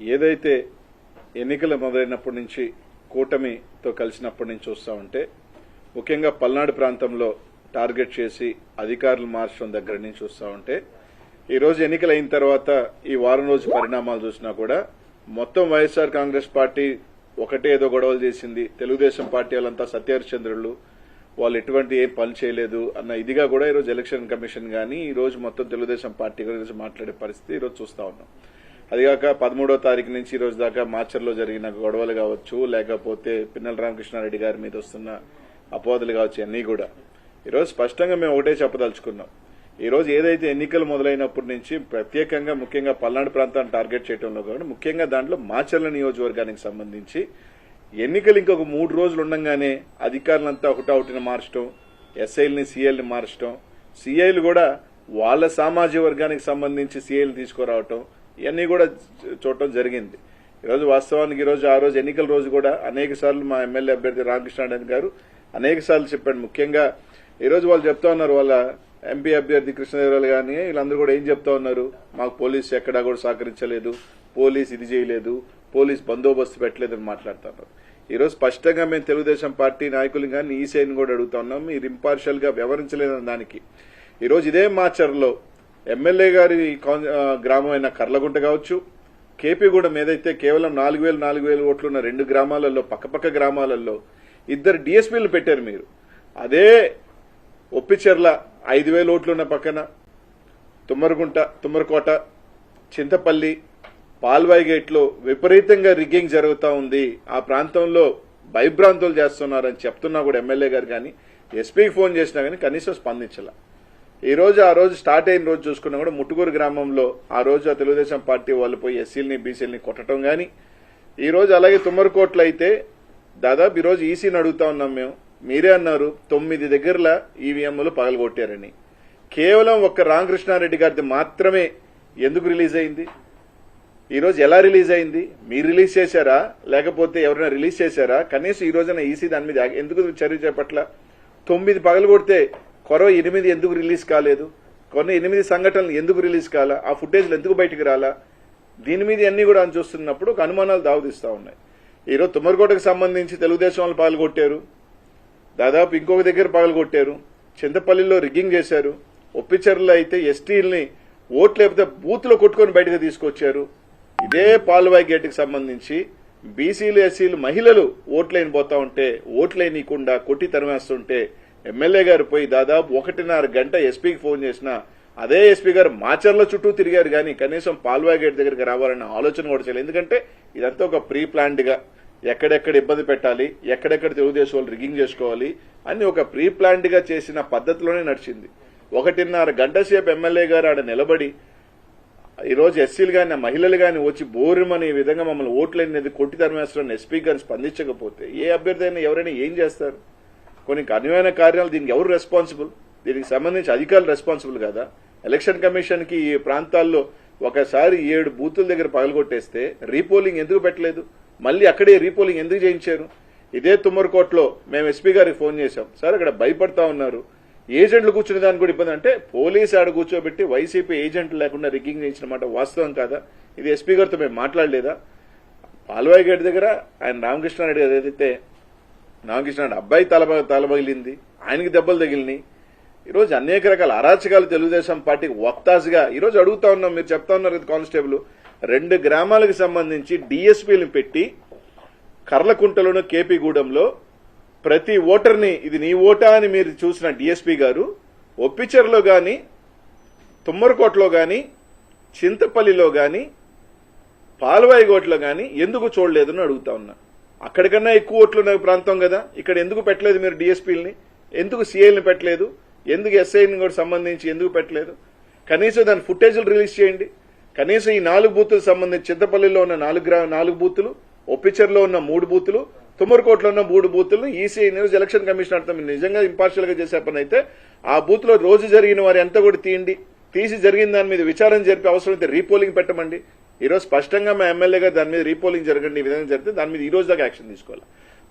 ఏదైతే ఎన్నికలు మొదలైనప్పటి నుంచి కూటమితో కలిసినప్పటి నుంచి చూస్తామంటే ముఖ్యంగా పల్నాడు ప్రాంతంలో టార్గెట్ చేసి అధికారులు మార్చడం దగ్గర నుంచి చూస్తామంటే ఈ రోజు ఎన్నికలు అయిన తర్వాత ఈ వారం రోజు పరిణామాలు చూసినా కూడా మొత్తం వైఎస్ఆర్ కాంగ్రెస్ పార్టీ ఒకటే ఏదో గొడవలు చేసింది. తెలుగుదేశం పార్టీ వాళ్ళంతా సత్యహరిచంద్రులు వాళ్ళు ఎటువంటి ఏం పని చేయలేదు అన్న ఇదిగా కూడా ఈరోజు ఎలక్షన్ కమిషన్ కానీ ఈ రోజు మొత్తం తెలుగుదేశం పార్టీ గురించి మాట్లాడే పరిస్థితి ఈరోజు చూస్తా ఉన్నాం. అదిగాక పదమూడో తారీఖు నుంచి ఈ రోజు దాకా మాచర్లో జరిగిన గొడవలు కావచ్చు లేకపోతే పిన్నల రామకృష్ణారెడ్డి గారి మీద వస్తున్న అపోదలు కావచ్చు అన్నీ కూడా. ఈరోజు స్పష్టంగా మేము ఒకటే చెప్పదలుచుకున్నాం. ఈరోజు ఏదైతే ఎన్నికలు మొదలైనప్పటి నుంచి ప్రత్యేకంగా ముఖ్యంగా పల్నాడు ప్రాంతాన్ని టార్గెట్ చేయడంలో కూడా ముఖ్యంగా దాంట్లో మాచర్ల నియోజకవర్గానికి సంబంధించి ఎన్నికలు ఇంకొక మూడు రోజులు ఉండగానే అధికారులంతా ఒకటౌటిన మార్చడం ఎస్ఐల్ని సీఐల్ని మార్చడం సీఐలు కూడా వాళ్ళ సామాజిక వర్గానికి సంబంధించి సీఐలు తీసుకురావటం ఇవన్నీ కూడా చూడటం జరిగింది. ఈరోజు వాస్తవానికి ఈరోజు ఆ రోజు ఎన్నికల రోజు కూడా అనేక సార్లు మా ఎమ్మెల్యే అభ్యర్థి రామకృష్ణారాయణ గారు అనేక సార్లు చెప్పాడు. ముఖ్యంగా ఈరోజు వాళ్ళు చెప్తా ఉన్నారు వాళ్ళ ఎంపీ అభ్యర్థి కృష్ణదేవరాలు కానీ వీళ్ళందరూ కూడా ఏం చెప్తా ఉన్నారు? మాకు పోలీస్ ఎక్కడా కూడా సహకరించలేదు పోలీస్ ఇది చేయలేదు పోలీస్ బందోబస్తు పెట్టలేదని మాట్లాడుతున్నారు ఈరోజు స్పష్టంగా మేము తెలుగుదేశం పార్టీ నాయకులు కానీ ఈసీఐని కూడా అడుగుతా ఉన్నాం. మీరు ఇంపార్షియల్గా వ్యవహరించలేదని దానికి. ఈరోజు ఇదే మాచర్లో ఎమ్మెల్యే గారి గ్రామం అయిన గ్రామమైన కర్లగుంట కావచ్చు కేపీగూడెం ఏదైతే కేవలం నాలుగు వేలు నాలుగు వేలు ఓట్లున్న రెండు గ్రామాలలో పక్కపక్క గ్రామాలలో ఇద్దరు డిఎస్పీలు పెట్టారు మీరు. అదే ఒప్పిచెర్ల ఐదు వేల ఓట్లున్న పక్కన తుమ్మరగుంట తుమ్మరకోట చింతపల్లి పాల్వాయి గేట్లో విపరీతంగా రిగ్గింగ్ జరుగుతూ ఉంది. ఆ ప్రాంతంలో భయభ్రాంతులు చేస్తున్నారని చెప్తున్నా కూడా ఎమ్మెల్యే గారు కానీ ఎస్పీకి ఫోన్ చేసినా కానీ కనీసం స్పందించాల. ఈ రోజు ఆ రోజు స్టార్ట్ అయిన రోజు చూసుకున్నా కూడా ముట్టుకూరు గ్రామంలో ఆ రోజు ఆ తెలుగుదేశం పార్టీ వాళ్ళు పోయి ఎస్సీలని బీసీలని కొట్టడం కానీ ఈ రోజు అలాగే తుమ్మరకోట్లో అయితే దాదాపు ఈరోజు ఈసీని అడుగుతా ఉన్నాం మేము. మీరే అన్నారు తొమ్మిది దగ్గరల ఈవీఎంలు పగలగొట్టారని. కేవలం ఒక్క రామకృష్ణారెడ్డి గారిది మాత్రమే ఎందుకు రిలీజ్ అయింది? ఈరోజు ఎలా రిలీజ్ అయింది? మీరు రిలీజ్ చేశారా? లేకపోతే ఎవరైనా రిలీజ్ చేశారా? కనీసం ఈ రోజున ఈసీ దాని మీద ఎందుకు చర్య చేపట్ల? తొమ్మిది పగలు కొడితే కొరవ ఎనిమిది ఎందుకు రిలీజ్ కాలేదు? కొన్ని ఎనిమిది సంఘటనలు ఎందుకు రిలీజ్ కాలా? ఆ ఫుటేజ్లు ఎందుకు బయటికి రాలా? దీని మీద అన్ని కూడా అని చూస్తున్నప్పుడు ఒక అనుమానాలు దావదీస్తా ఉన్నాయి. ఈరోజు తుమ్మరకోటకు సంబంధించి తెలుగుదేశం వాళ్ళు పాల్గొట్టారు దాదాపు ఇంకొక దగ్గర పగలగొట్టారు. చింతపల్లిలో రిగ్గింగ్ చేశారు. ఒప్పిచర్లు అయితే ఎస్టీల్ని ఓట్లు లేకపోతే బూత్లో కొట్టుకొని బయటకు తీసుకొచ్చారు. ఇదే పాల్వాయి గేట్కి సంబంధించి బీసీలు ఎస్సీలు మహిళలు ఓట్లైన పోతా ఉంటే ఓట్లైనీయకుండా కొట్టి తరిమేస్తుంటే ఎమ్మెల్యే గారు పోయి దాదాపు ఒకటిన్నర గంట ఎస్పీకి ఫోన్ చేసినా అదే ఎస్పీ గారు మాచర్ల చుట్టూ తిరిగారు కానీ కనీసం పాల్వా గేట్ దగ్గరికి రావాలన్న ఆలోచన కూడా చేయలేదు. ఎందుకంటే ఇదంతా ఒక ప్రీ ప్లాన్డ్గా ఎక్కడెక్కడ ఇబ్బంది పెట్టాలి ఎక్కడెక్కడ తెలుగుదేశం వాళ్ళు రిగింగ్ చేసుకోవాలి అని ఒక ప్రీ ప్లాన్డ్గా చేసిన పద్ధతిలోనే నడిచింది. ఒకటిన్నర గంట సేపు ఎమ్మెల్యే గారు ఆడ నిలబడి ఈరోజు ఎస్సీలు కానీ మహిళలు కానీ వచ్చి బోరుమని విధంగా మమ్మల్ని ఓట్లనేది కొట్టి తరిమేస్తున్న ఎస్పీ గారు స్పందించకపోతే ఏ అభ్యర్థి అయినా ఎవరైనా ఏం చేస్తారు? కొన్ని కన్వైన కార్యాలు దీనికి ఎవరు రెస్పాన్సిబుల్ దీనికి సంబంధించి అధికారులు రెస్పాన్సిబుల్ కదా? ఎలక్షన్ కమిషన్కి ఈ ప్రాంతాల్లో ఒకసారి ఏడు బూతుల దగ్గర పగలగొట్టేస్తే రీపోలింగ్ ఎందుకు పెట్టలేదు? మళ్ళీ అక్కడే రీపోలింగ్ ఎందుకు చేయించారు? ఇదే తుమ్మరకోట్లో మేము ఎస్పీ గారికి ఫోన్ చేశాం. సార్ అక్కడ భయపడతా ఉన్నారు. ఏజెంట్లు కూర్చునే దానికి కూడా ఇబ్బంది. అంటే పోలీసు ఆడ కూర్చోబెట్టి వైసీపీ ఏజెంట్లు లేకుండా రిగ్గింగ్ చేయించిన మాట వాస్తవం కాదా? ఇది ఎస్పీ గారితో మేము మాట్లాడలేదా? పాల్వాయి గేట్ దగ్గర ఆయన రామకృష్ణారెడ్డి గారు ఏదైతే రామకృష్ణ అబ్బాయి తల తలబగిలింది ఆయనకి దెబ్బలు తగిలినాయి. ఈరోజు అనేక రకాల అరాచకాలు తెలుగుదేశం పార్టీకి వక్తాసుగా ఈరోజు అడుగుతా ఉన్నాం మీరు చెప్తా ఉన్నారు కదా కానిస్టేబుల్. రెండు గ్రామాలకు సంబంధించి డిఎస్పీలను పెట్టి కర్లకుంటలోను కేపీగూడెంలో ప్రతి ఓటర్ని ఇది నీ ఓటా అని మీరు చూసిన డిఎస్పీ గారు ఒప్పిచర్లో గాని తుమ్మరకోటలో గాని చింతపల్లిలో గాని పాల్వాయిగోట్లో గాని ఎందుకు చూడలేదని అడుగుతా ఉన్నా. అక్కడికన్నా ఎక్కువ ఓట్లు ఉన్న ప్రాంతం కదా. ఇక్కడ ఎందుకు పెట్టలేదు మీరు డిఎస్పీలని ఎందుకు సీఐల్ని పెట్టలేదు? ఎందుకు ఎస్ఐని కూడా సంబంధించి ఎందుకు పెట్టలేదు? కనీసం దాని ఫుటేజ్లు రిలీజ్ చేయండి. కనీసం ఈ నాలుగు బూతులకు సంబంధించి చింతపల్లిలో ఉన్న నాలుగు నాలుగు బూతులు ఒప్పిచర్లో ఉన్న మూడు బూతులు తుమ్మరకోటలో ఉన్న మూడు బూతులను ఈసీఐ న్యూస్ ఎలక్షన్ కమిషన్ అర్థం నిజంగా ఇంపార్షియల్గా చేసే పని అయితే ఆ బూత్లో రోజు జరిగిన వారు ఎంత కూడా తీయండి. తీసి జరిగిన దాని మీద విచారం జరిపి అవసరమైతే రీపోలింగ్ పెట్టమండి. ఈ రోజు స్పష్టంగా మా ఎమ్మెల్యేగా దాని మీద రీపోలింగ్ జరగండి ఈ విధంగా జరిగితే దాని మీద ఈ రోజు దాకా యాక్షన్ తీసుకోవాలి.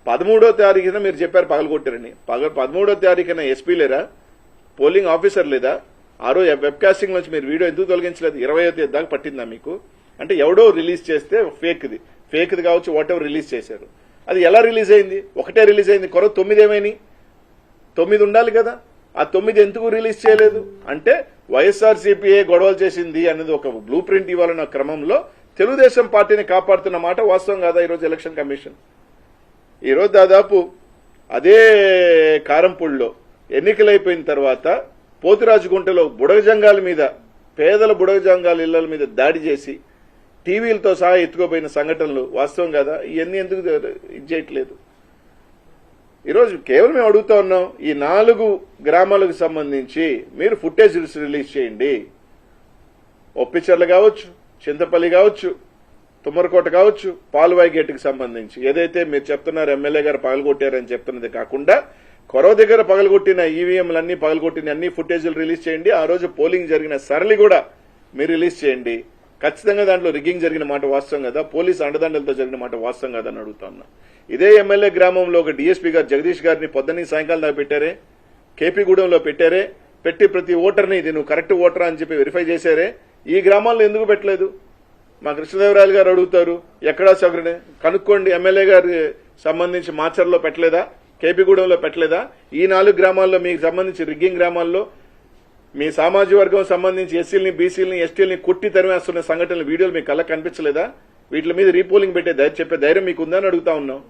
పదమూడో తారీఖున మీరు చెప్పారు పగలగొట్టారని పగ పదమూడో తారీఖున ఎస్పీ లేరా? పోలింగ్ ఆఫీసర్ లేదా? ఆ రోజు వెబ్కాస్టింగ్ నుంచి మీరు వీడియో ఎందుకు తొలగించలేదు? ఇరవై తేదీ దాకా పట్టిందా మీకు? అంటే ఎవడో రిలీజ్ చేస్తే ఫేక్ది. ఫేక్ది కావచ్చు వాట్ ఎవర్ రిలీజ్ చేశారు. అది ఎలా రిలీజ్ అయింది? ఒకటే రిలీజ్ అయింది. కొర తొమ్మిది ఏమైనాయి తొమ్మిది ఉండాలి కదా? ఆ తొమ్మిది ఎందుకు రిలీజ్ చేయలేదు? అంటే వైఎస్ఆర్సీపీఏ గొడవలు చేసింది అనేది ఒక బ్లూ ప్రింట్ ఇవ్వాలన్న క్రమంలో తెలుగుదేశం పార్టీని కాపాడుతున్న మాట వాస్తవం కాదా ఈరోజు ఎలక్షన్ కమిషన్? ఈరోజు దాదాపు అదే కారంపూడిలో ఎన్నికలైపోయిన తర్వాత పోతిరాజుగుంటలో బుడగజంగాల మీద పేదల బుడగజంగాల ఇళ్ళ మీద దాడి చేసి టీవీలతో సహా ఎత్తుకోపోయిన సంఘటనలు వాస్తవం కదా? ఇవన్నీ ఎందుకు ఇది చేయట్లేదు? ఈరోజు కేవలం మేము అడుగుతా ఉన్నాం? ఈ నాలుగు గ్రామాలకు సంబంధించి మీరు ఫుటేజ్ రిలీజ్ చేయండి. ఒప్పిచర్లు కావచ్చు చింతపల్లి కావచ్చు తుమ్మరకోట కావచ్చు పాల్వాయి గేట్కి సంబంధించి. ఏదైతే మీరు చెప్తున్నారు ఎమ్మెల్యే గారు పగలగొట్టారని చెప్తున్నది కాకుండా కొరవ దగ్గర పగలగొట్టిన ఈవీఎంలన్నీ పగలగొట్టిన అన్ని ఫుటేజీలు రిలీజ్ చేయండి. ఆ రోజు పోలింగ్ జరిగిన సరళి కూడా మీరు రిలీజ్ చేయండి. ఖచ్చితంగా దాంట్లో రిగ్గింగ్ జరిగిన మాట వాస్తవం కదా? పోలీస్ అండదండలతో జరిగిన మాట వాస్తవం కదా అని అడుగుతా ఉన్నా. ఇదే ఎమ్మెల్యే గ్రామంలో ఒక డీఎస్పీ గారు జగదీష్ గారిని పొద్దున్న సాయంకాలం దాకా పెట్టారే కేపీగూడెంలో పెట్టారే పెట్టి ప్రతి ఓటర్ని ఇది నువ్వు కరెక్ట్ ఓటరా అని చెప్పి వెరిఫై చేశారే. ఈ గ్రామాల్లో ఎందుకు పెట్టలేదు? మా కృష్ణదేవరాయలు గారు అడుగుతారు ఎక్కడా సగరుడే కనుక్కోండి ఎమ్మెల్యే గారి సంబంధించి మాచర్లో పెట్టలేదా? కేపీగూడెంలో పెట్టలేదా? ఈ నాలుగు గ్రామాల్లో మీకు సంబంధించి రిగ్గింగ్ గ్రామాల్లో మీ సామాజిక వర్గం సంబంధించి ఎస్సీలని బీసీలని ఎస్టీలని కొట్టి తరిమేస్తున్న సంఘటనలు వీడియోలు మీకు కళ్ళ కనిపించలేదా? వీటి మీద రీపోలింగ్ పెట్టే ధైర్యం చెప్పే ధైర్యం మీకు ఉందని అడుగుతా ఉన్నాం.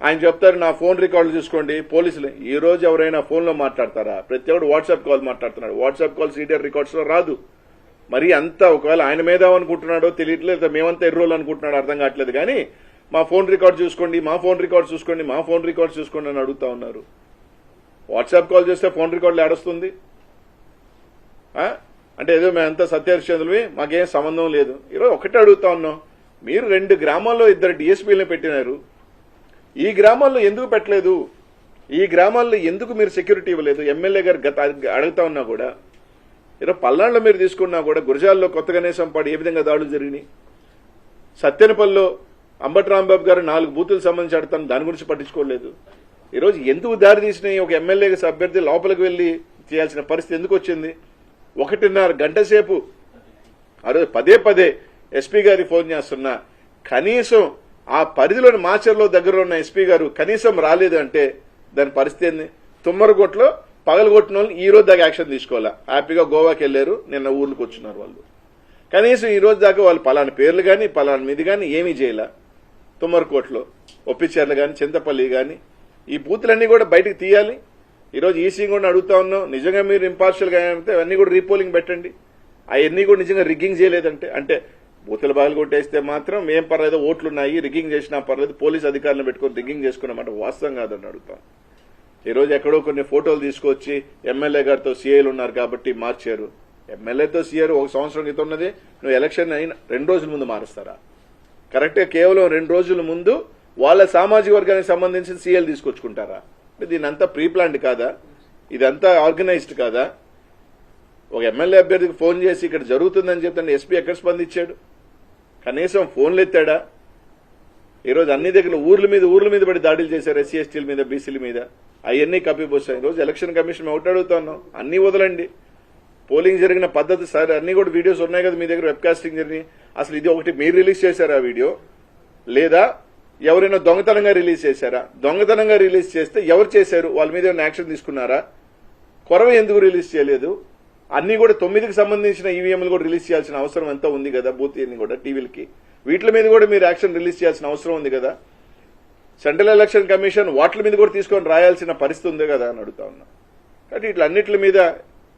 ఆయన చెప్తారు నా ఫోన్ రికార్డులు చూసుకోండి. పోలీసులు ఈ రోజు ఎవరైనా ఫోన్లో మాట్లాడతారా? ప్రతి ఒక్కడు వాట్సాప్ కాల్ మాట్లాడుతున్నాడు. వాట్సాప్ కాల్ సీడర్ రికార్డ్స్లో రాదు. మరి అంతా ఒకవేళ ఆయన మీద అనుకుంటున్నాడో తెలియట్లేదు మేమంతా ఎర్రోలు అనుకుంటున్నాడు అర్థం కావట్లేదు. కానీ మా ఫోన్ రికార్డ్ చూసుకోండి మా ఫోన్ రికార్డ్ చూసుకోండి మా ఫోన్ రికార్డ్ చూసుకోండి అని అడుగుతా ఉన్నారు. వాట్సాప్ కాల్ చేస్తే ఫోన్ రికార్డులు ఏడొస్తుంది? అంటే ఏదో మేమంతా సత్యహరిశ్చంద్రులవి మాకేం సంబంధం లేదు. ఈరోజు ఒకటే అడుగుతా ఉన్నాం. మీరు రెండు గ్రామాల్లో ఇద్దరు డిఎస్పీలను పెట్టినారు. ఈ గ్రామాల్లో ఎందుకు పెట్టలేదు? ఈ గ్రామాల్లో ఎందుకు మీరు సెక్యూరిటీ ఇవ్వలేదు? ఎమ్మెల్యే గారు గత అడుగుతా ఉన్నా కూడా. ఈరోజు పల్నాడులో మీరు తీసుకున్నా కూడా గురజాల్లో కొత్త గణేశం పాడు ఏ విధంగా దాడులు జరిగినాయి? సత్యనపల్లిలో అంబటి రాంబాబు గారు నాలుగు బూతులు సంబంధించి అడుగుతాను దాని గురించి పట్టించుకోలేదు. ఈరోజు ఎందుకు దారి తీసిన ఒక ఎమ్మెల్యే అభ్యర్థి లోపలికి వెళ్ళి చేయాల్సిన పరిస్థితి ఎందుకు వచ్చింది? ఒకటిన్నర గంట సేపు ఆ రోజు పదే పదే ఎస్పీ గారికి ఫోన్ చేస్తున్నా. కనీసం ఆ పరిధిలోని మాచర్లో దగ్గర ఉన్న ఎస్పీ గారు కనీసం రాలేదు అంటే దాని పరిస్థితి ఏంది? తుమ్మరగొట్లో పగలగొట్టిన వాళ్ళు ఈ రోజు దాకా యాక్షన్ తీసుకోవాలా? హ్యాపీగా గోవాకి వెళ్ళారు నిన్న ఊర్లకు వచ్చినారు వాళ్ళు. కనీసం ఈ రోజు దాకా వాళ్ళు పలానా పేర్లు కానీ పలానా మీద కానీ ఏమీ చేయలే. తుమ్మరకోట్లో ఒప్పిచేర్లు కానీ చింతపల్లి కానీ ఈ బూతులన్నీ కూడా బయటకు తీయాలి. ఈరోజు ఈసీ కూడా అడుగుతా ఉన్నాం నిజంగా మీరు ఇంపార్షియల్గా అయితే అవన్నీ కూడా రీపోలింగ్ పెట్టండి. అవన్నీ కూడా నిజంగా రిగ్గింగ్ చేయలేదంటే అంటే బూతుల బాగులు కొట్టేస్తే మాత్రం ఏం పర్లేదు ఓట్లున్నాయి రిగ్గింగ్ చేసినా పర్లేదు పోలీస్ అధికారులను పెట్టుకొని రిగ్గింగ్ చేసుకున్నమాట వాస్తవం కాదని అడుగుతాం ఈ రోజు ఎక్కడో కొన్ని ఫోటోలు తీసుకొచ్చి ఎమ్మెల్యే గారితో సీఐలు ఉన్నారు కాబట్టి మార్చారు. ఎమ్మెల్యేతో సీఆర్ ఒక సంవత్సరం క్రితం ఉన్నది నువ్వు ఎలక్షన్ అయిన రెండు రోజుల ముందు మారుస్తారా? కరెక్ట్గా కేవలం రెండు రోజుల ముందు వాళ్ళ సామాజిక వర్గానికి సంబంధించిన సీఎల్ తీసుకొచ్చుకుంటారా? దీని అంతా ప్రీ ప్లాన్డ్ కాదా? ఇదంతా ఆర్గనైజ్డ్ కాదా? ఒక ఎమ్మెల్యే అభ్యర్థికి ఫోన్ చేసి ఇక్కడ జరుగుతుందని చెప్తాను ఎస్పీ ఎక్కడ స్పందించాడు? కనీసం ఫోన్లు ఎత్తాడా? ఈరోజు అన్ని దగ్గర ఊర్ల మీద ఊర్ల మీద పడి దాడులు చేశారు ఎస్సీ ఎస్టీల మీద బీసీల మీద. అవన్నీ కప్పిపోసాయి ఈరోజు ఎలక్షన్ కమిషన్ మేము ఒకటి అడుగుతున్నాం. అన్ని వదలండి. పోలింగ్ జరిగిన పద్ధతి సార్ అన్ని కూడా వీడియోస్ ఉన్నాయి కదా మీ దగ్గర వెబ్కాస్టింగ్ జరిగి. అసలు ఇది ఒకటి మీరు రిలీజ్ చేశారు ఆ వీడియో? లేదా ఎవరైనా దొంగతనంగా రిలీజ్ చేశారా? దొంగతనంగా రిలీజ్ చేస్తే ఎవరు చేశారు? వాళ్ళ మీద ఏమైనా యాక్షన్ తీసుకున్నారా? కొరవ ఎందుకు రిలీజ్ చేయలేదు? అన్ని కూడా తొమ్మిదికి సంబంధించిన ఈవీఎంలు కూడా రిలీజ్ చేయాల్సిన అవసరం ఎంత ఉంది కదా బూత్ అన్ని కూడా టీవీలకి. వీటి మీద కూడా మీరు యాక్షన్ రిలీజ్ చేయాల్సిన అవసరం ఉంది కదా? సెంట్రల్ ఎలక్షన్ కమిషన్ వాటి మీద కూడా తీసుకొని రాయాల్సిన పరిస్థితి ఉంది కదా అని అడుగుతా ఉన్నా. కాబట్టి ఇట్లా మీద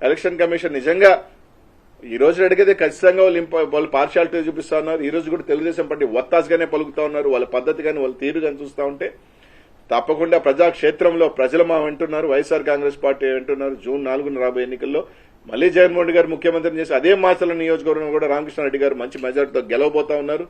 ఎలక్షన్ కమిషన్ నిజంగా ఈ రోజు అడిగితే ఖచ్చితంగా వాళ్ళు వాళ్ళు పార్షాలిటీ చూపిస్తా ఉన్నారు. ఈ రోజు కూడా తెలుగుదేశం పార్టీ ఒత్తాసుగానే పలుకుతా ఉన్నారు. వాళ్ళ పద్ధతి కానీ వాళ్ళ తీరు కానీ చూస్తా ఉంటే తప్పకుండా ప్రజాక్షేత్రంలో ప్రజలు మా వింటున్నారు. వైఎస్ఆర్ కాంగ్రెస్ పార్టీ వింటున్నారు. జూన్ నాలుగున రాబోయే ఎన్నికల్లో మళ్ళీ జగన్మోహన్ రెడ్డి గారు ముఖ్యమంత్రిని చేసి అదే మాచల నియోజకవర్గం కూడా రామకృష్ణారెడ్డి గారు మంచి మెజార్టీతో గెలవబోతా ఉన్నారు.